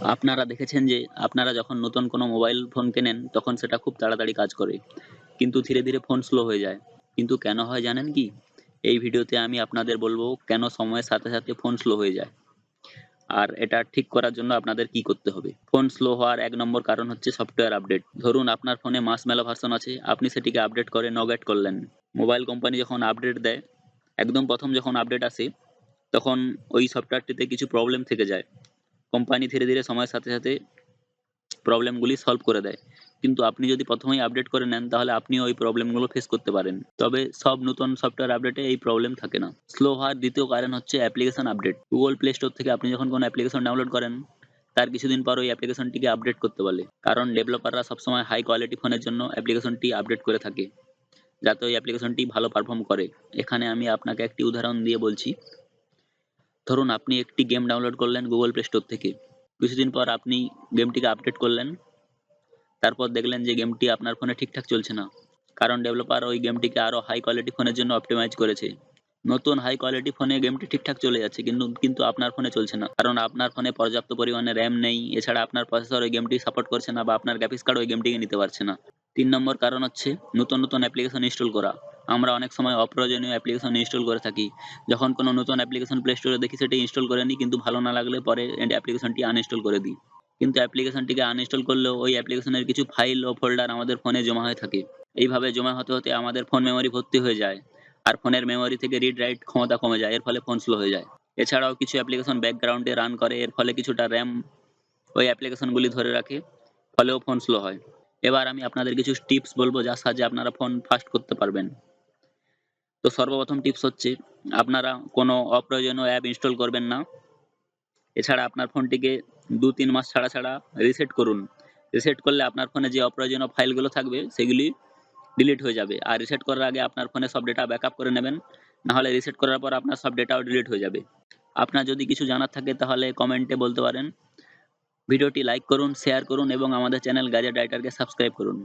আপনারা দেখেছেন যে আপনারা যখন নতুন কোনো মোবাইল ফোন কেনেন, তখন সেটা খুব তাড়াতাড়ি কাজ করে। কিন্তু ধীরে ধীরে ফোন স্লো হয়ে যায়। কিন্তু কেন হয় জানেন কি? এই ভিডিওতে আমি আপনাদের বলব কেন সময়ের সাথে সাথে ফোন স্লো হয়ে যায়। আর এটা ঠিক করার জন্য আপনাদের কি করতে হবে? ফোন স্লো হওয়ার এক নম্বর কারণ হচ্ছে সফটওয়্যার আপডেট ধরুন আপনার ফোনে মাস মেলা ভার্সন আছে, আপনি সেটিকে আপডেট করে নগেট করলেন। মোবাইল কোম্পানি যখন আপডেট দেয়, একদম প্রথম যখন আপডেট আসে, তখন ওই সফটওয়্যারটিতে কিছু প্রবলেম থেকে যায়। কোম্পানি ধীরে ধীরে সময়ের সাথে সাথে প্রবলেমগুলি সলভ করে দেয়। কিন্তু আপনি যদি প্রথমেই আপডেট করে নেন, তাহলে আপনি ওই প্রবলেমগুলো ফেস করতে পারেন। তবে সব নতুন সফটওয়্যার আপডেটে এই প্রবলেম থাকে না। স্লো হওয়ার দ্বিতীয় কারণ হচ্ছে application update Google Play Store থেকে আপনি যখন কোনো অ্যাপ্লিকেশন ডাউনলোড করেন, তার কিছুদিন পর ওই অ্যাপ্লিকেশনটিকে আপডেট করতে বলে। কারণ ডেভেলপাররা সবসময় হাই কোয়ালিটি ফোনের জন্য অ্যাপ্লিকেশনটি আপডেট করে থাকে, যাতে ওই অ্যাপ্লিকেশনটি ভালো পারফর্ম করে। এখানে আমি আপনাকে একটি উদাহরণ দিয়ে বলছি। ধরুন আপনি একটি গেম ডাউনলোড করলেন গুগল প্লে স্টোর থেকে। কিছুদিন পর আপনি গেমটিকে আপডেট করলেন। তারপর দেখলেন যে গেমটি আপনার ফোনে ঠিকঠাক চলছে না। কারণ ডেভেলপার ওই গেমটিকে আরও হাই কোয়ালিটি ফোনের জন্য অপটিমাইজ করেছে। নতুন হাই কোয়ালিটি ফোনে গেমটি ঠিকঠাক চলে যাচ্ছে, কিন্তু কিন্তু আপনার ফোনে চলছে না। কারণ আপনার ফোনে পর্যাপ্ত পরিমাণে র্যাম নেই। এছাড়া আপনার প্রসেসর ওই গেমটি সাপোর্ট করছে না বা আপনার গ্রাফিক্স কার্ড ওই গেমটিকে নিতে পারছে না। তিন নম্বর কারণ হচ্ছে নতুন নতুন অ্যাপ্লিকেশন ইনস্টল করা। আমরা অনেক সময় অপ্রয়োজনীয় অ্যাপ্লিকেশন ইনস্টল করে থাকি। যখন কোনো নতুন অ্যাপ্লিকেশন প্লে স্টোরে দেখি, সেটা ইনস্টল করে নিই কিন্তু ভালো না লাগলে পরে অ্যাপ্লিকেশনটি আনইনস্টল করে দিই। কিন্তু অ্যাপ্লিকেশনটিকে আনইনস্টল করলেও ওই অ্যাপ্লিকেশনের কিছু ফাইল ও ফোল্ডার আমাদের ফোনে জমা হয়ে থাকে। এইভাবে জমা হতে হতে আমাদের ফোন মেমোরি ভর্তি হয়ে যায়, আর ফোনের মেমোরি থেকে রিড রাইট ক্ষমতা কমে যায়, এর ফলে ফোন স্লো হয়ে যায়। এছাড়াও কিছু অ্যাপ্লিকেশন ব্যাকগ্রাউন্ডে রান করে, এর ফলে কিছুটা র্যাম ওই অ্যাপ্লিকেশনগুলি ধরে রাখে, ফলেও ফোন স্লো হয়। এবার আমি আপনাদের কিছু টিপস বলব, যার সাহায্যে আপনারা ফোন ফাস্ট করতে পারবেন। তো সর্বপ্রথম টিপস হচ্ছে, আপনারা কোনো অপ্রয়োজনীয় অ্যাপ ইনস্টল করবেন না। এছাড়া আপনার ফোনটিকে দু তিন মাস ছাড়া ছাড়া রিসেট করুন। রিসেট করলে আপনার ফোনে যে অপ্রয়োজনীয় ফাইলগুলো থাকবে, সেগুলি ডিলিট হয়ে যাবে। আর রিসেট করার আগে আপনার ফোনে সব ডেটা ব্যাকআপ করে নেবেন, নাহলে রিসেট করার পর আপনার সব ডেটাও ডিলিট হয়ে যাবে। আপনার যদি কিছু জানার থাকে, তাহলে কমেন্টে বলতে পারেন। ভিডিওটি লাইক করুন শেয়ার করুন, এবং আমাদের চ্যানেল গাজেট রাইটারকে সাবস্ক্রাইব করুন।